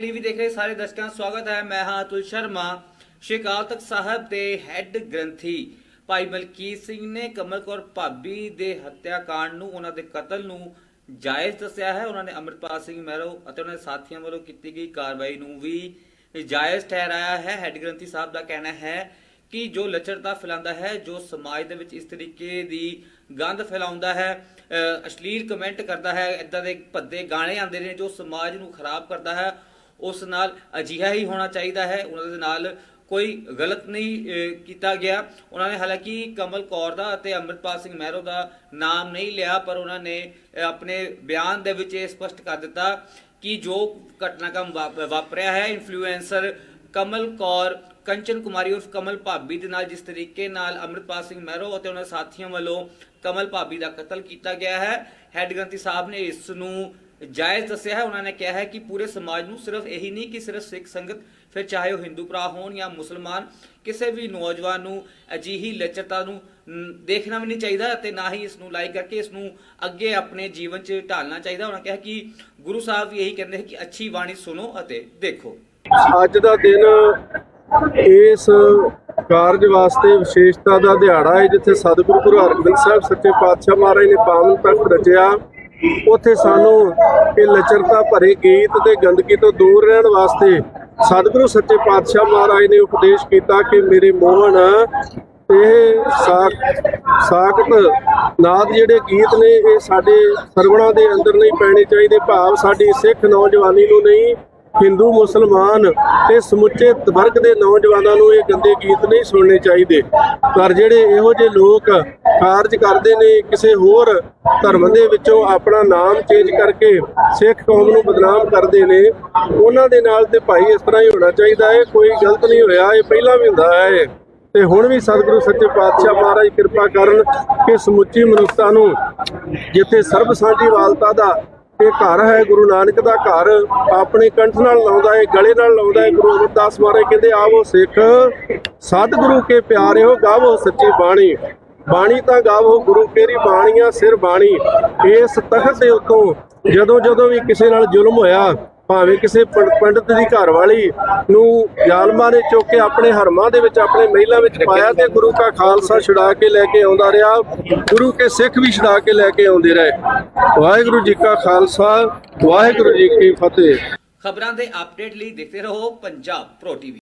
TV ਦੇਖ ਰਹੇ ਸਾਰੇ ਦਰਸ਼ਕਾਂ ਦਾ ਸਵਾਗਤ ਹੈ। ਮੈਂ ਹਾਂ ਅਤੁਲ ਸ਼ਰਮਾ ਸ਼੍ਰੀ ਅਕਾਲ ਤਖਤ ਸਾਹਿਬ ਦੇ ਹੈੱਡ ਗ੍ਰੰਥੀ ਭਾਈ ਮਲਕੀਤ ਸਿੰਘ ਨੇ ਕਮਲ ਕੌਰ ਭਾਬੀ ਦੇ ਹੱਤਿਆਕਾਂਡ ਨੂੰ, ਉਹਨਾਂ ਦੇ ਕਤਲ ਨੂੰ ਜਾਇਜ਼ ਦੱਸਿਆ ਹੈ। ਉਹਨਾਂ ਨੇ ਅੰਮ੍ਰਿਤਪਾਲ ਸਿੰਘ ਮਹਿਰੋ ਅਤੇ ਉਹਨਾਂ ਦੇ ਸਾਥੀਆਂ ਵੱਲੋਂ ਕੀਤੀ ਗਈ ਕਾਰਵਾਈ ਨੂੰ ਵੀ ਜਾਇਜ਼ ਠਹਿਰਾਇਆ ਹੈ। ਹੈੱਡ ਗ੍ਰੰਥੀ ਸਾਹਿਬ ਦਾ ਕਹਿਣਾ ਹੈ ਕਿ ਜੋ ਲੱਚਰਤਾ ਫੈਲਾਉਂਦਾ ਹੈ, ਜੋ ਸਮਾਜ ਦੇ ਵਿੱਚ ਇਸ ਤਰੀਕੇ ਦੀ ਗੰਦ ਫੈਲਾਉਂਦਾ ਹੈ ਅਸ਼ਲੀਲ ਕਮੈਂਟ ਕਰਦਾ ਹੈ ਇਦਾਂ ਦੇ ਭੱਦੇ ਗਾਣੇ ਆਉਂਦੇ ਨੇ ਜੋ ਸਮਾਜ ਨੂੰ ਖਰਾਬ ਕਰਦਾ ਹੈ। ਉਸ ਨਾਲ ਅਜਿਹਾ ਹੀ ਹੋਣਾ ਚਾਹੀਦਾ ਹੈ। ਉਹਨਾਂ ਦੇ ਨਾਲ ਕੋਈ ਗਲਤ ਨਹੀਂ ਕੀਤਾ ਗਿਆ। ਉਹਨਾਂ ਨੇ ਹਾਲਾਂਕਿ ਕਮਲ ਕੌਰ ਦਾ ਅਤੇ ਅੰਮ੍ਰਿਤਪਾਲ ਸਿੰਘ ਮਹਿਰੋ ਦਾ ਨਾਮ ਨਹੀਂ ਲਿਆ, ਪਰ ਉਹਨਾਂ ਨੇ ਆਪਣੇ ਬਿਆਨ ਦੇ ਵਿੱਚ ਇਹ ਸਪਸ਼ਟ ਕਰ ਦਿੱਤਾ ਕਿ ਜੋ ਘਟਨਾਕ੍ਰਮ ਵਾਪ- ਵਾਪਰਿਆ ਹੈ ਇਨਫਲੂਐਂਸਰ ਕਮਲ ਕੌਰ, ਕੰਚਨ ਕੁਮਾਰੀ ਉਰਫ ਕਮਲ ਭਾਬੀ ਦੇ ਨਾਲ, ਜਿਸ ਤਰੀਕੇ ਨਾਲ ਅੰਮ੍ਰਿਤਪਾਲ ਸਿੰਘ ਮਹਿਰੋ ਅਤੇ ਉਹਨਾਂ ਸਾਥੀਆਂ ਵੱਲੋਂ ਕਮਲ ਭਾਬੀ ਦਾ ਕਤਲ ਕੀਤਾ ਗਿਆ ਹੈ। ਹੈੱਡ ਗ੍ਰੰਥੀ ਸਾਹਿਬ ਨੇ ਇਸ ਨੂੰ ਜਾਇਜ਼ ਦੱਸਿਆ ਹੈ, ਉਹਨਾਂ ਨੇ ਕਿਹਾ ਹੈ ਕਿ ਪੂਰੇ ਸਮਾਜ ਨੂੰ ਸਿਰਫ ਇਹੀ ਨਹੀਂ ਕਿ ਸਿਰਫ ਸਿੱਖ ਸੰਗਤ, ਫਿਰ ਚਾਹੇ ਉਹ ਹਿੰਦੂ ਭਰਾ ਹੋਣ ਜਾਂ ਮੁਸਲਮਾਨ, ਕਿਸੇ ਵੀ ਨੌਜਵਾਨ ਨੂੰ ਅਜਿਹੀ ਲੱਚਰਤਾ ਨੂੰ ਦੇਖਣਾ ਵੀ ਨਹੀਂ ਚਾਹੀਦਾ ਅਤੇ ਨਾ ਹੀ ਇਸ ਨੂੰ ਲਾਈਕ ਕਰਕੇ ਇਸ ਨੂੰ ਅੱਗੇ ਆਪਣੇ ਜੀਵਨ 'ਚ ਢਾਲਣਾ ਚਾਹੀਦਾ। ਉਹਨਾਂ ਕਿਹਾ ਕਿ ਗੁਰੂ ਸਾਹਿਬ ਵੀ ਇਹੀ ਕਹਿੰਦੇ ਹੈ ਕਿ ਅੱਛੀ ਬਾਣੀ ਸੁਣੋ ਅਤੇ ਦੇਖੋ। ਅੱਜ ਦਾ ਦਿਨ ਇਸ ਕਾਰਜ ਵਾਸਤੇ ਵਿਸ਼ੇਸ਼ਤਾ ਦਾ ਦਿਹਾੜਾ ਹੈ, ਜਿੱਥੇ ਸਤਿਗੁਰੂ ਗੁਰੂ ਹਰਗੋਬਿੰਦ ਸਾਹਿਬ ਸੱਚੇ ਪਾਤਸ਼ਾਹ ਮਹਾਰਾਜ ਨੇ ਪਾਵਨ ਤਖਤ ਰਚਿਆ। ਉੱਥੇ ਸਾਨੂੰ ਇਹ ਲਚਰਤਾ ਭਰੇ ਗੀਤ ਤੇ ਗੰਦਗੀ ਤੋਂ ਦੂਰ ਰਹਿਣ ਵਾਸਤੇ ਸਤਿਗੁਰੂ ਸੱਚੇ ਪਾਤਸ਼ਾਹ ਮਹਾਰਾਜ ਨੇ ਉਪਦੇਸ਼ ਕੀਤਾ ਕਿ ਮੇਰੇ ਮੋਹਨ ਇਹ ਸਾਖ, ਸਾਖਤ ਨਾਦ ਜਿਹੜੇ ਗੀਤ ਨੇ, ਇਹ ਸਾਡੇ ਸਰਵਣਾ ਦੇ ਅੰਦਰ ਨਹੀਂ ਪੈਣੇ ਚਾਹੀਦੇ। ਭਾਵ ਸਾਡੀ ਸਿੱਖ ਨੌਜਵਾਨੀ ਨੂੰ ਨਹੀਂ, ਹਿੰਦੂ, ਮੁਸਲਮਾਨ ਤੇ ਸਮੁੱਚੇ ਵਰਗ ਦੇ ਨੌਜਵਾਨਾਂ ਨੂੰ ਇਹ ਗੰਦੇ ਗੀਤ ਨਹੀਂ ਸੁਣਨੇ ਚਾਹੀਦੇ। ਪਰ ਜਿਹੜੇ ਇਹੋ ਜਿਹੇ ਲੋਕ ਕਾਰਜ ਕਰਦੇ ਨੇ ਕਿਸੇ ਹੋਰ ਧਰਮ ਦੇ ਵਿੱਚੋਂ ਆਪਣਾ ਨਾਮ ਚੇਂਜ ਕਰਕੇ ਸਿੱਖ ਕੌਮ ਨੂੰ ਬਦਨਾਮ ਕਰਦੇ ਨੇ। ਉਹਨਾਂ ਦੇ ਨਾਲ ਤੇ ਭਾਈ ਇਸ ਤਰ੍ਹਾਂ ਹੀ ਹੋਣਾ ਚਾਹੀਦਾ ਹੈ, ਕੋਈ ਗਲਤ ਨਹੀਂ ਹੋਇਆ, ਇਹ ਪਹਿਲਾਂ ਵੀ ਹੁੰਦਾ ਹੈ। ਤੇ ਹੁਣ ਵੀ ਸਤਿਗੁਰੂ ਸੱਚੇ ਪਾਤਸ਼ਾਹ ਮਹਾਰਾਜ ਕਿਰਪਾ ਕਰਨ ਕਿ ਸਮੁੱਚੀ ਮਨੁੱਖਤਾ ਨੂੰ ਜਿੱਥੇ ਸਰਬ ਸਾਂਝੀ ਵਾਲਤਾ ਦਾ ਇਹ ਘਰ ਹੈ, ਗੁਰੂ ਨਾਨਕ ਦਾ ਘਰ ਆਪਣੇ ਕੰਠ ਨਾਲ ਲਾਉਂਦਾ ਹੈ, ਗਲੇ ਨਾਲ ਲਾਉਂਦਾ ਹੈ, ਗੁਰੂ ਅਮਰਦਾਸ ਮਹਾਰਾਜ ਕਹਿੰਦੇ, ਆਵੋ ਸਿੱਖ, ਸਤਿਗੁਰੂ ਕੇ ਪਿਆਰਿਓ, ਗਾਵੋ ਸੱਚੀ ਬਾਣੀ। ਬਾਣੀ ਤਾਂ ਗਾਵੋ, ਗੁਰੂ ਕੇਰੀ ਬਾਣੀਆਂ ਸਿਰ ਬਾਣੀ। ਇਸ ਤਖਤ ਦੇ ਉੱਤੋਂ ਜਦੋਂ ਜਦੋਂ ਵੀ ਕਿਸੇ ਨਾਲ ਜ਼ੁਲਮ ਹੋਇਆ, ਭਾਵੇਂ ਕਿਸੇ ਪੰਡਤ ਦੀ ਘਰ ਵਾਲੀ ਨੂੰ ਜ਼ਾਲਮਾਂ ਨੇ ਚੁੱਕ ਕੇ ਆਪਣੇ ਹਰਮਾਂ ਦੇ ਵਿੱਚ, ਆਪਣੇ ਮਹਿਲਾਂ ਵਿੱਚ ਪਾਇਆ ਤੇ ਗੁਰੂ ਕਾ ਖਾਲਸਾ ਛੁਡਾ ਕੇ ਲੈ ਕੇ ਆਉਂਦਾ ਰਿਹਾ। ਗੁਰੂ ਕੇ ਸਿੱਖ ਵੀ ਛੁਡਾ ਕੇ ਲੈ ਕੇ ਆਉਂਦੇ ਰਹੇ। ਵਾਹਿਗੁਰੂ ਜੀ ਕਾ ਖਾਲਸਾ, ਵਾਹਿਗੁਰੂ ਜੀ ਕੀ ਫਤਿਹ। ਖਬਰਾਂ ਦੇ ਅਪਡੇਟ ਲਈ ਦੇਖਦੇ ਰਹੋ ਪੰਜਾਬ ਪ੍ਰੋ ਟੀਵੀ।